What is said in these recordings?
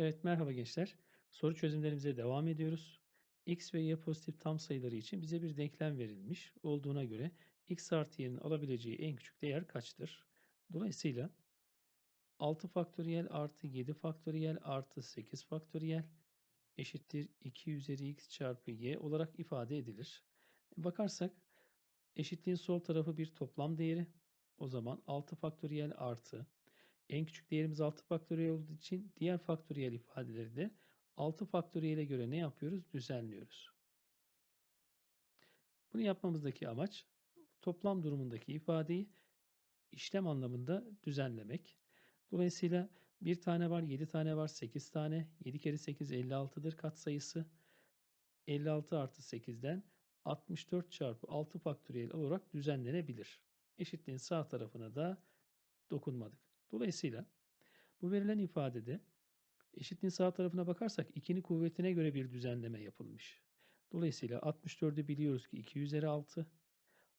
Evet, merhaba gençler. Soru çözümlerimize devam ediyoruz. X ve Y pozitif tam sayıları için bize bir denklem verilmiş olduğuna göre x artı y'nin alabileceği en küçük değer kaçtır? Dolayısıyla 6 faktöriyel artı 7 faktöriyel artı 8 faktöriyel eşittir 2 üzeri x çarpı y olarak ifade edilir. Bakarsak eşitliğin sol tarafı bir toplam değeri. O zaman 6 faktöriyel artı en küçük değerimiz 6 faktöriyel olduğu için diğer faktöriyel ifadeleri de 6 faktöriyele göre ne yapıyoruz? Düzenliyoruz. Bunu yapmamızdaki amaç toplam durumundaki ifadeyi işlem anlamında düzenlemek. Dolayısıyla bir tane var, 7 tane var, 8 tane. 7 kere 8 56'dır katsayısı. 56 artı 8'den 64 çarpı 6 faktöriyel olarak düzenlenebilir. Eşitliğin sağ tarafına da dokunmadık. Dolayısıyla bu verilen ifadede eşitliğin sağ tarafına bakarsak 2'nin kuvvetine göre bir düzenleme yapılmış. Dolayısıyla 64'ü biliyoruz ki 2 üzeri 6.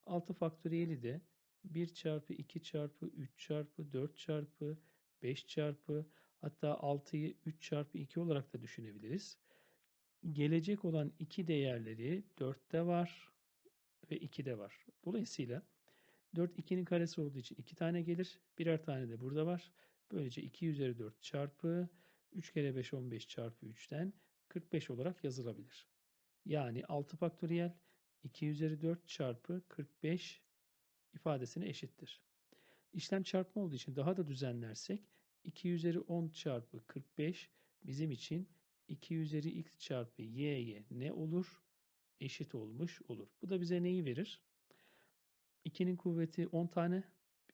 6 faktöriyeli de 1 çarpı 2 çarpı 3 çarpı 4 çarpı 5 çarpı hatta 6'yı 3 çarpı 2 olarak da düşünebiliriz. Gelecek olan iki değerleri 4'te var ve 2'de var. Dolayısıyla 4 2'nin karesi olduğu için 2 tane gelir. Birer tane de burada var. Böylece 2 üzeri 4 çarpı 3 kere 5 15 çarpı 3'ten 45 olarak yazılabilir. Yani 6 faktöriyel 2 üzeri 4 çarpı 45 ifadesine eşittir. İşlem çarpma olduğu için daha da düzenlersek 2 üzeri 10 çarpı 45 bizim için 2 üzeri x çarpı y'ye ne olur? Eşit olmuş olur. Bu da bize neyi verir? 2'nin kuvveti 10 tane,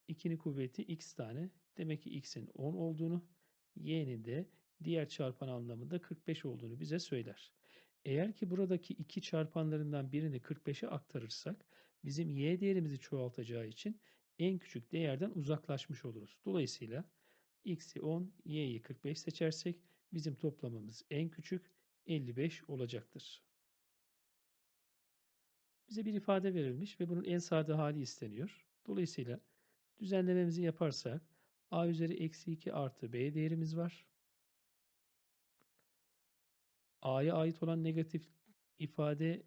2'nin kuvveti x tane. Demek ki x'in 10 olduğunu, y'nin de diğer çarpan anlamında 45 olduğunu bize söyler. Eğer ki buradaki iki çarpanlarından birini 45'e aktarırsak bizim y değerimizi çoğaltacağı için en küçük değerden uzaklaşmış oluruz. Dolayısıyla x'i 10, y'yi 45 seçersek bizim toplamımız en küçük 55 olacaktır. Bize bir ifade verilmiş ve bunun en sade hali isteniyor. Dolayısıyla düzenlememizi yaparsak a üzeri eksi 2 artı b değerimiz var. a'ya ait olan negatif ifade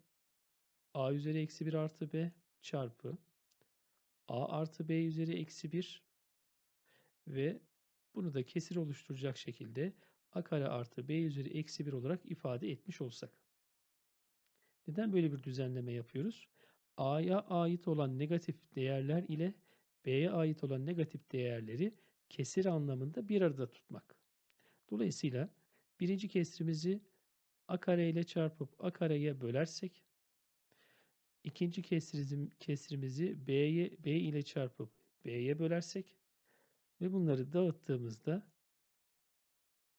a üzeri eksi 1 artı b çarpı a artı b üzeri eksi 1 ve bunu da kesir oluşturacak şekilde a kare artı b üzeri eksi 1 olarak ifade etmiş olsak. Neden böyle bir düzenleme yapıyoruz? A'ya ait olan negatif değerler ile B'ye ait olan negatif değerleri kesir anlamında bir arada tutmak. Dolayısıyla birinci kesrimizi a kare ile çarpıp a kareye bölersek ikinci kesrimizi b'ye b ile çarpıp b'ye bölersek ve bunları dağıttığımızda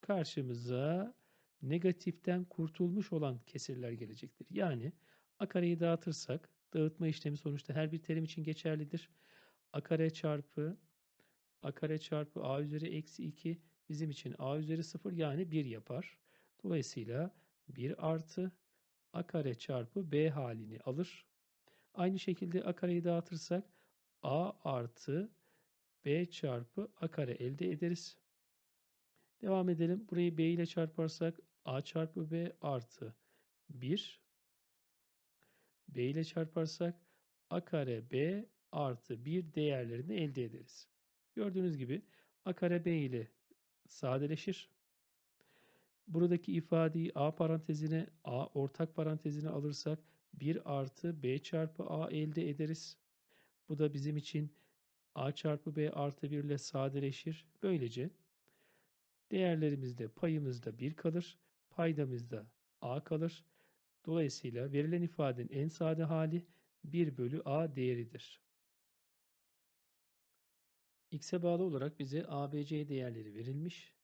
karşımıza negatiften kurtulmuş olan kesirler gelecektir. Yani a dağıtırsak dağıtma işlemi sonuçta her bir terim için geçerlidir. a kare çarpı a kare çarpı a üzeri eksi 2 bizim için a üzeri 0 yani 1 yapar. Dolayısıyla 1 artı a kare çarpı b halini alır. Aynı şekilde a kareyi dağıtırsak a artı b çarpı a kare elde ederiz. Devam edelim. Burayı b ile çarparsak a çarpı b artı 1 b ile çarparsak a kare b artı 1 değerlerini elde ederiz. Gördüğünüz gibi a kare b ile sadeleşir. Buradaki ifadeyi a parantezine a ortak parantezine alırsak 1 artı b çarpı a elde ederiz. Bu da bizim için a çarpı b artı 1 ile sadeleşir. Böylece değerlerimizde payımızda 1 kalır. Paydamızda a kalır. Dolayısıyla verilen ifadenin en sade hali 1 bölü a değeridir. x'e bağlı olarak bize ABC değerleri verilmiş.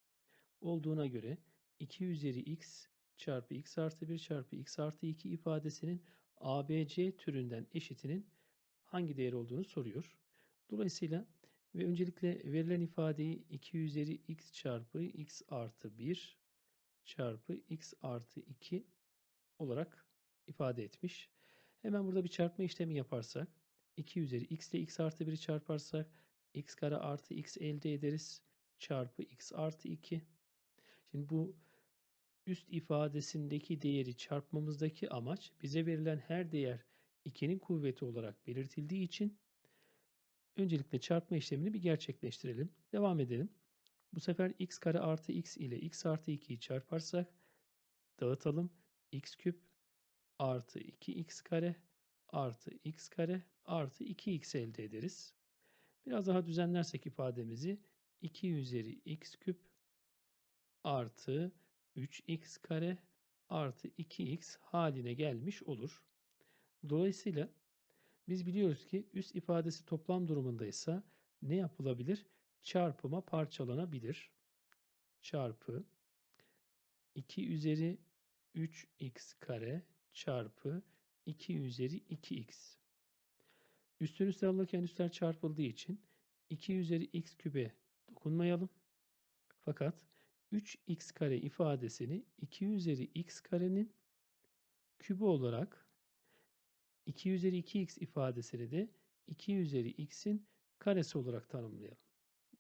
Olduğuna göre 2 üzeri x çarpı x artı 1 çarpı x artı 2 ifadesinin ABC türünden eşitinin hangi değer olduğunu soruyor. Dolayısıyla ve öncelikle verilen ifadeyi 2 üzeri x çarpı x artı 1 çarpı x artı 2 olarak ifade etmiş. Hemen burada bir çarpma işlemi yaparsak 2 üzeri x ile x artı 1'i çarparsak x kare artı x elde ederiz. Çarpı x artı 2. Şimdi bu üst ifadesindeki değeri çarpmamızdaki amaç bize verilen her değer 2'nin kuvveti olarak belirtildiği için öncelikle çarpma işlemini bir gerçekleştirelim. Devam edelim. Bu sefer x kare artı x ile x artı 2'yi çarparsak dağıtalım. x küp artı 2x kare artı x kare artı 2x elde ederiz. Biraz daha düzenlersek ifademizi 2 üzeri x küp artı 3x kare artı 2x haline gelmiş olur. Dolayısıyla biz biliyoruz ki üst ifadesi toplam durumundaysa ne yapılabilir? Çarpıma parçalanabilir. Çarpı 2 üzeri 3x kare çarpı 2 üzeri 2x. Üstün üste alırken üstler çarpıldığı için 2 üzeri x kübe dokunmayalım. Fakat 3x kare ifadesini 2 üzeri x karenin kübü olarak 2 üzeri 2x ifadesini de 2 üzeri x'in karesi olarak tanımlayalım.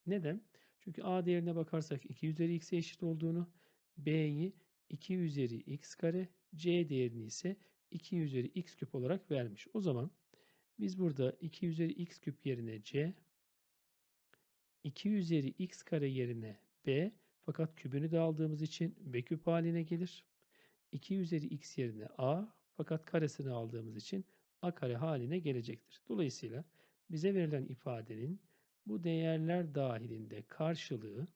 Neden? Çünkü a değerine bakarsak 2 üzeri x'e eşit olduğunu, b'yi 2 üzeri x kare, c değerini ise 2 üzeri x küp olarak vermiş. O zaman biz burada 2 üzeri x küp yerine c, 2 üzeri x kare yerine b fakat kübünü de aldığımız için b küp haline gelir. 2 üzeri x yerine a fakat karesini aldığımız için a kare haline gelecektir. Dolayısıyla bize verilen ifadenin bu değerler dahilinde karşılığı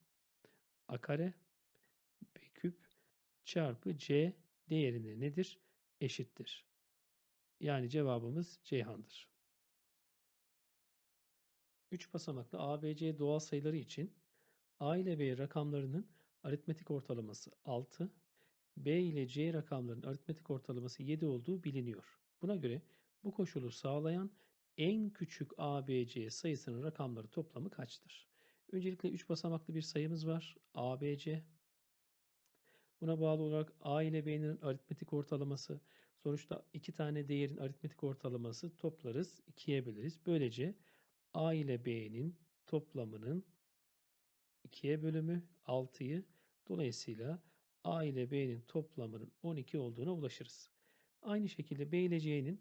a kare b küp çarpı c değerine nedir? Eşittir. Yani cevabımız Ceyhan'dır. 3 basamaklı ABC doğal sayıları için A ile B rakamlarının aritmetik ortalaması 6, B ile C rakamlarının aritmetik ortalaması 7 olduğu biliniyor. Buna göre bu koşulu sağlayan en küçük ABC sayısının rakamları toplamı kaçtır? Öncelikle 3 basamaklı bir sayımız var. ABC. Buna bağlı olarak A ile B'nin aritmetik ortalaması sonuçta iki tane değerin aritmetik ortalaması toplarız, ikiye böleriz. Böylece A ile B'nin toplamının 2'ye bölümü 6'yı dolayısıyla A ile B'nin toplamının 12 olduğuna ulaşırız. Aynı şekilde B ile C'nin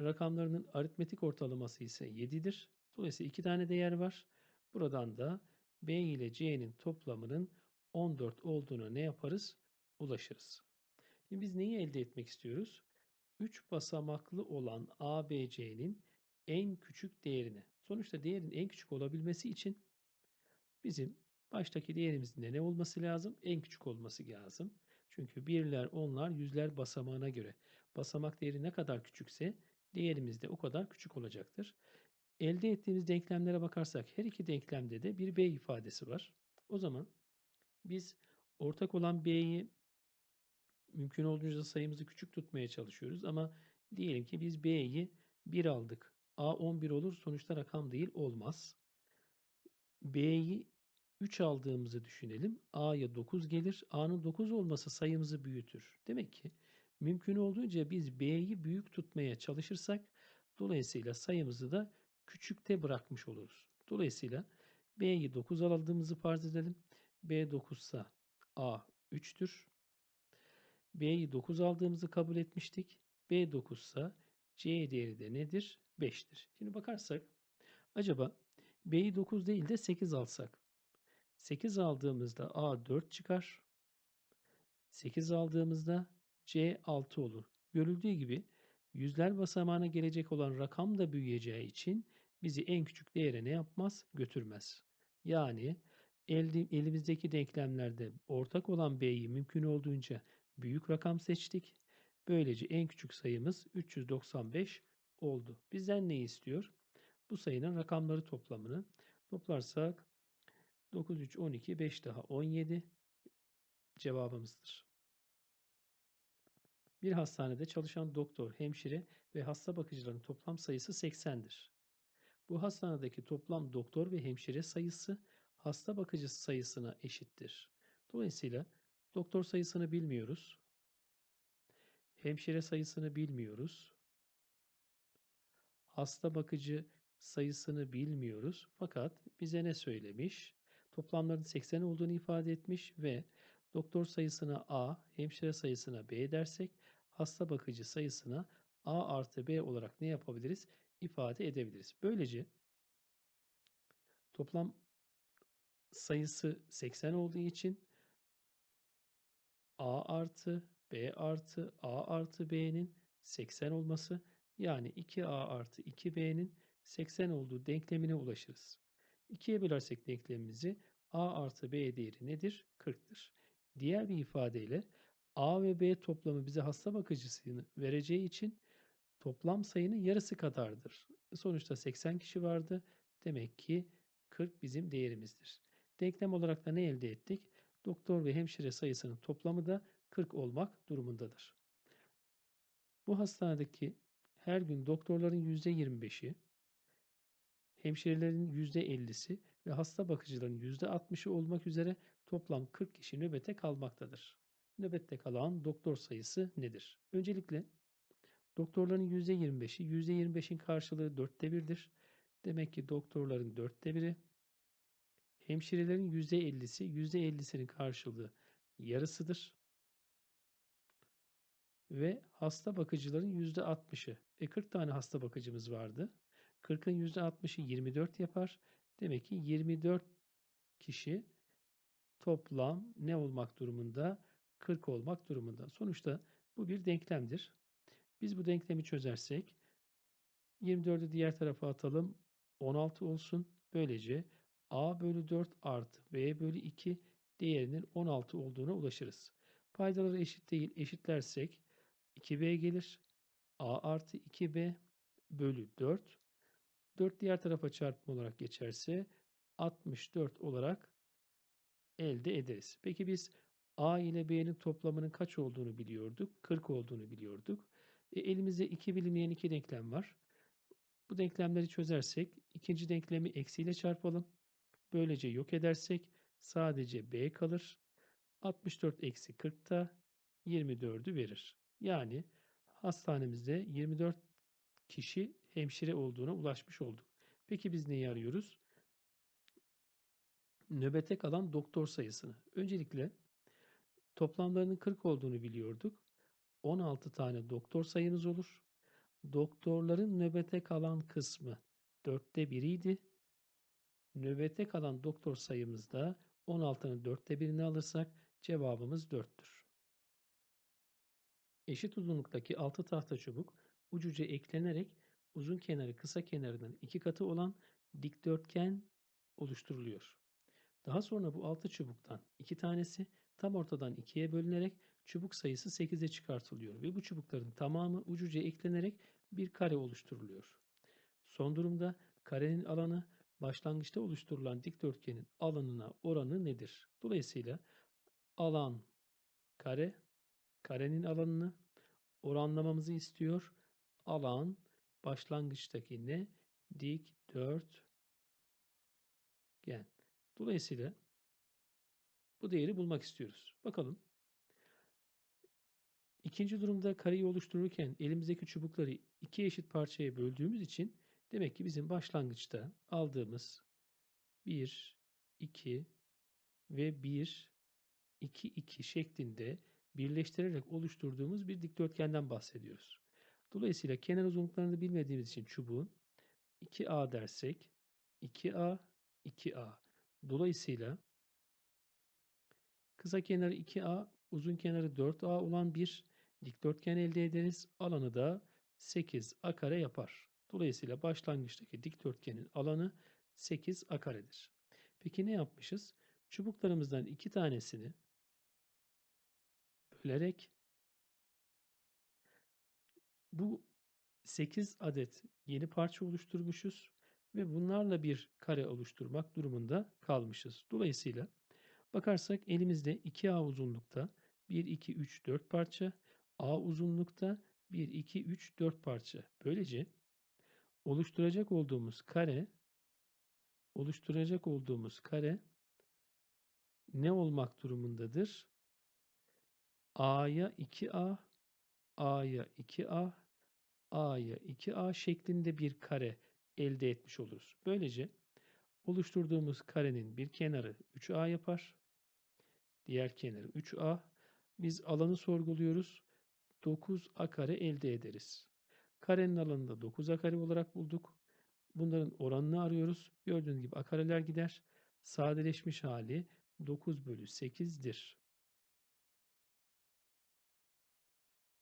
rakamlarının aritmetik ortalaması ise 7'dir. Dolayısıyla iki tane değer var. Buradan da B ile C'nin toplamının 14 olduğuna ne yaparız? Ulaşırız. Şimdi biz neyi elde etmek istiyoruz? 3 basamaklı olan ABC'nin en küçük değerini. Sonuçta değerin en küçük olabilmesi için bizim baştaki değerimizin de ne olması lazım? En küçük olması lazım. Çünkü birler, onlar, yüzler basamağına göre basamak değeri ne kadar küçükse değerimiz de o kadar küçük olacaktır. Elde ettiğimiz denklemlere bakarsak her iki denklemde de bir b ifadesi var. O zaman biz ortak olan b'yi mümkün olduğunca sayımızı küçük tutmaya çalışıyoruz ama diyelim ki biz b'yi 1 aldık. a 11 olur sonuçta rakam değil olmaz. b'yi 3 aldığımızı düşünelim. a'ya 9 gelir. a'nın 9 olması sayımızı büyütür. Demek ki mümkün olduğunca biz b'yi büyük tutmaya çalışırsak dolayısıyla sayımızı da küçükte bırakmış oluruz. Dolayısıyla b'yi 9 aldığımızı farz edelim. b 9 ise a 3'tür. b'yi 9 aldığımızı kabul etmiştik. b 9 ise c değeri de nedir? 5'tir. Şimdi bakarsak acaba b'yi 9 değil de 8 alsak 8 aldığımızda A 4 çıkar. 8 aldığımızda C 6 olur. Görüldüğü gibi yüzler basamağına gelecek olan rakam da büyüyeceği için bizi en küçük değere ne yapmaz? Götürmez. Yani elimizdeki denklemlerde ortak olan B'yi mümkün olduğunca büyük rakam seçtik. Böylece en küçük sayımız 395 oldu. Bizden ne istiyor? Bu sayının rakamları toplamını toplarsak 9, 3, 12, 5 daha 17 cevabımızdır. Bir hastanede çalışan doktor, hemşire ve hasta bakıcıların toplam sayısı 80'dir. Bu hastanedeki toplam doktor ve hemşire sayısı hasta bakıcısı sayısına eşittir. Dolayısıyla doktor sayısını bilmiyoruz. Hemşire sayısını bilmiyoruz. Hasta bakıcı sayısını bilmiyoruz. Fakat bize ne söylemiş? toplamların 80 olduğunu ifade etmiş ve doktor sayısına A, hemşire sayısına B dersek hasta bakıcı sayısına A artı B olarak ne yapabiliriz? İfade edebiliriz. Böylece toplam sayısı 80 olduğu için A artı B artı A artı B'nin 80 olması yani 2A artı 2B'nin 80 olduğu denklemine ulaşırız. 2'ye bölersek denklemimizi A artı B değeri nedir? 40'tır. Diğer bir ifadeyle A ve B toplamı bize hasta bakıcısını vereceği için toplam sayının yarısı kadardır. Sonuçta 80 kişi vardı. Demek ki 40 bizim değerimizdir. Denklem olarak da ne elde ettik? Doktor ve hemşire sayısının toplamı da 40 olmak durumundadır. Bu hastanedeki her gün doktorların %25'i, hemşirelerin %50'si ve hasta bakıcıların %60'ı olmak üzere toplam 40 kişi nöbete kalmaktadır. Nöbette kalan doktor sayısı nedir? Öncelikle doktorların %25'i, %25'in karşılığı dörtte birdir. Demek ki doktorların dörtte biri, hemşirelerin %50'si, %50'sinin karşılığı yarısıdır. Ve hasta bakıcıların %60'ı. E 40 tane hasta bakıcımız vardı. 40'ın %60'ı 24 yapar. Demek ki 24 kişi toplam ne olmak durumunda? 40 olmak durumunda. Sonuçta bu bir denklemdir. Biz bu denklemi çözersek 24'ü diğer tarafa atalım. 16 olsun. Böylece a bölü 4 artı b bölü 2 değerinin 16 olduğuna ulaşırız. Paydaları eşit değil. Eşitlersek 2b gelir. a artı 2b bölü 4. 4 diğer tarafa çarpım olarak geçerse 64 olarak elde ederiz. Peki biz A ile B'nin toplamının kaç olduğunu biliyorduk? 40 olduğunu biliyorduk. E, elimizde iki bilinmeyen iki denklem var. Bu denklemleri çözersek ikinci denklemi eksiyle çarpalım. Böylece yok edersek sadece B kalır. 64 eksi 40 da 24'ü verir. Yani hastanemizde 24 kişi hemşire olduğuna ulaşmış olduk. Peki biz neyi arıyoruz? Nöbete kalan doktor sayısını. Öncelikle toplamlarının 40 olduğunu biliyorduk. 16 tane doktor sayımız olur. Doktorların nöbete kalan kısmı 4'te biriydi. Nöbete kalan doktor sayımızda 16'nın 4'te birini alırsak cevabımız 4'tür. Eşit uzunluktaki 6 tahta çubuk ucuca eklenerek uzun kenarı kısa kenarının iki katı olan dikdörtgen oluşturuluyor. Daha sonra bu 6 çubuktan iki tanesi tam ortadan ikiye bölünerek çubuk sayısı 8'e çıkartılıyor ve bu çubukların tamamı ucuca eklenerek bir kare oluşturuluyor. Son durumda karenin alanı başlangıçta oluşturulan dikdörtgenin alanına oranı nedir? Dolayısıyla alan kare, karenin alanını oranlamamızı istiyor. Alan başlangıçtaki ne? Dikdörtgen. Dolayısıyla bu değeri bulmak istiyoruz. Bakalım. İkinci durumda kareyi oluştururken elimizdeki çubukları iki eşit parçaya böldüğümüz için demek ki bizim başlangıçta aldığımız 1, 2 ve 1, 2, 2 şeklinde birleştirerek oluşturduğumuz bir dikdörtgenden bahsediyoruz. Dolayısıyla kenar uzunluklarını bilmediğimiz için çubuğun 2A dersek 2A, 2A. Dolayısıyla kısa kenarı 2A, uzun kenarı 4A olan bir dikdörtgen elde ederiz. Alanı da 8A kare yapar. Dolayısıyla başlangıçtaki dikdörtgenin alanı 8A karedir. Peki ne yapmışız? Çubuklarımızdan iki tanesini bölerek bu 8 adet yeni parça oluşturmuşuz ve bunlarla bir kare oluşturmak durumunda kalmışız. Dolayısıyla bakarsak elimizde 2A uzunlukta 1, 2, 3, 4 parça, A uzunlukta 1, 2, 3, 4 parça. Böylece oluşturacak olduğumuz kare oluşturacak olduğumuz kare ne olmak durumundadır? A'ya 2A, A'ya 2A, A'ya 2A şeklinde bir kare elde etmiş oluruz. Böylece oluşturduğumuz karenin bir kenarı 3A yapar. Diğer kenarı 3A. Biz alanı sorguluyoruz. 9A kare elde ederiz. Karenin alanını da 9A kare olarak bulduk. Bunların oranını arıyoruz. Gördüğünüz gibi A kareler gider. Sadeleşmiş hali 9 bölü 8'dir.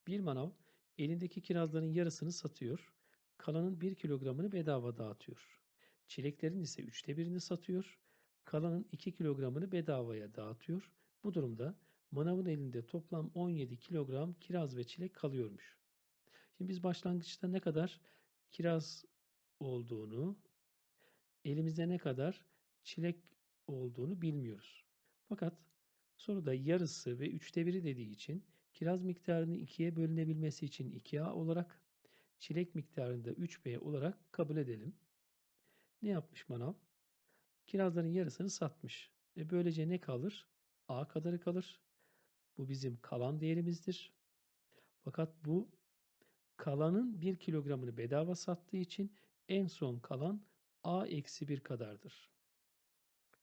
Bir manav elindeki kirazların yarısını satıyor. Kalanın 1 kilogramını bedava dağıtıyor. Çileklerin ise üçte birini satıyor. Kalanın 2 kilogramını bedavaya dağıtıyor. Bu durumda manavın elinde toplam 17 kilogram kiraz ve çilek kalıyormuş. Şimdi biz başlangıçta ne kadar kiraz olduğunu, elimizde ne kadar çilek olduğunu bilmiyoruz. Fakat soruda yarısı ve üçte biri dediği için kiraz miktarını ikiye bölünebilmesi için 2A olarak, çilek miktarını da 3B olarak kabul edelim. Ne yapmış manav? Kirazların yarısını satmış. Ve böylece ne kalır? A kadarı kalır. Bu bizim kalan değerimizdir. Fakat bu kalanın 1 kilogramını bedava sattığı için en son kalan A eksi 1 kadardır.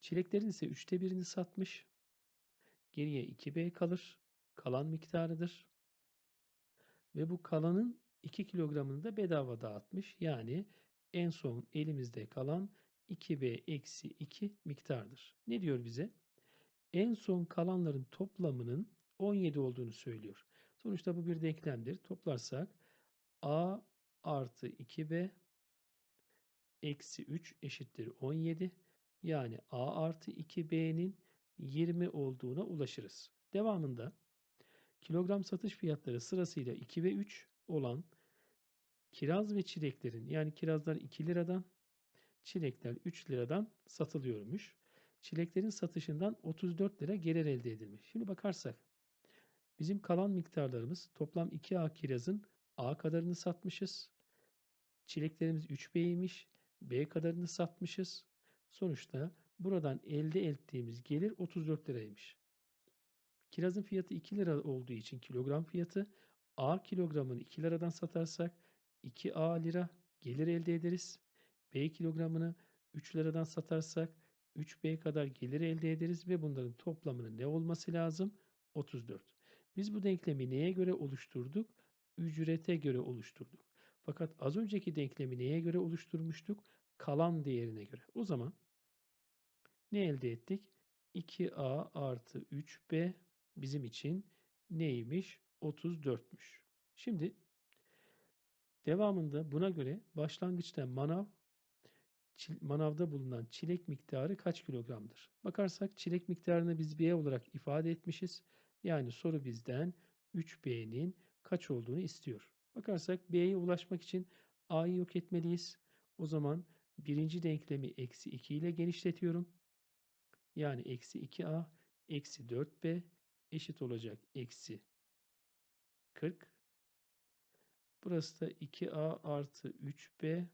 Çileklerin ise üçte birini satmış. Geriye 2B kalır. Kalan miktarıdır. Ve bu kalanın 2 kilogramını da bedava dağıtmış. Yani en son elimizde kalan 2B eksi 2 miktardır. Ne diyor bize? En son kalanların toplamının 17 olduğunu söylüyor. Sonuçta bu bir denklemdir. Toplarsak A artı 2B eksi 3 eşittir 17. Yani A artı 2B'nin 20 olduğuna ulaşırız. Devamında kilogram satış fiyatları sırasıyla 2 ve 3 olan kiraz ve çileklerin yani kirazlar 2 liradan çilekler 3 liradan satılıyormuş. Çileklerin satışından 34 lira gelir elde edilmiş. Şimdi bakarsak bizim kalan miktarlarımız toplam 2A kirazın A kadarını satmışız. Çileklerimiz 3B'ymiş. B kadarını satmışız. Sonuçta buradan elde ettiğimiz gelir 34 liraymış. Kirazın fiyatı 2 lira olduğu için kilogram fiyatı A kilogramını 2 liradan satarsak 2A lira gelir elde ederiz. B kilogramını 3 liradan satarsak 3B kadar gelir elde ederiz ve bunların toplamının ne olması lazım? 34. Biz bu denklemi neye göre oluşturduk? Ücrete göre oluşturduk. Fakat az önceki denklemi neye göre oluşturmuştuk? Kalan değerine göre. O zaman ne elde ettik? 2A artı 3B bizim için neymiş? 34'müş. Şimdi devamında buna göre başlangıçta manav manavda bulunan çilek miktarı kaç kilogramdır? Bakarsak çilek miktarını biz B olarak ifade etmişiz. Yani soru bizden 3B'nin kaç olduğunu istiyor. Bakarsak B'ye ulaşmak için A'yı yok etmeliyiz. O zaman birinci denklemi eksi 2 ile genişletiyorum. Yani eksi 2A eksi 4B eşit olacak eksi 40. Burası da 2A artı 3B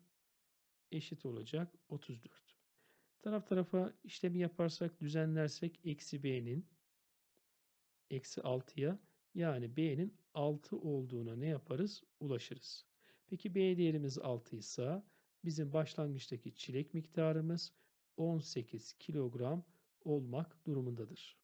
eşit olacak 34. Taraf tarafa işlemi yaparsak düzenlersek eksi B'nin eksi 6'ya yani B'nin 6 olduğuna ne yaparız? Ulaşırız. Peki B değerimiz 6 ise bizim başlangıçtaki çilek miktarımız 18 kilogram olmak durumundadır.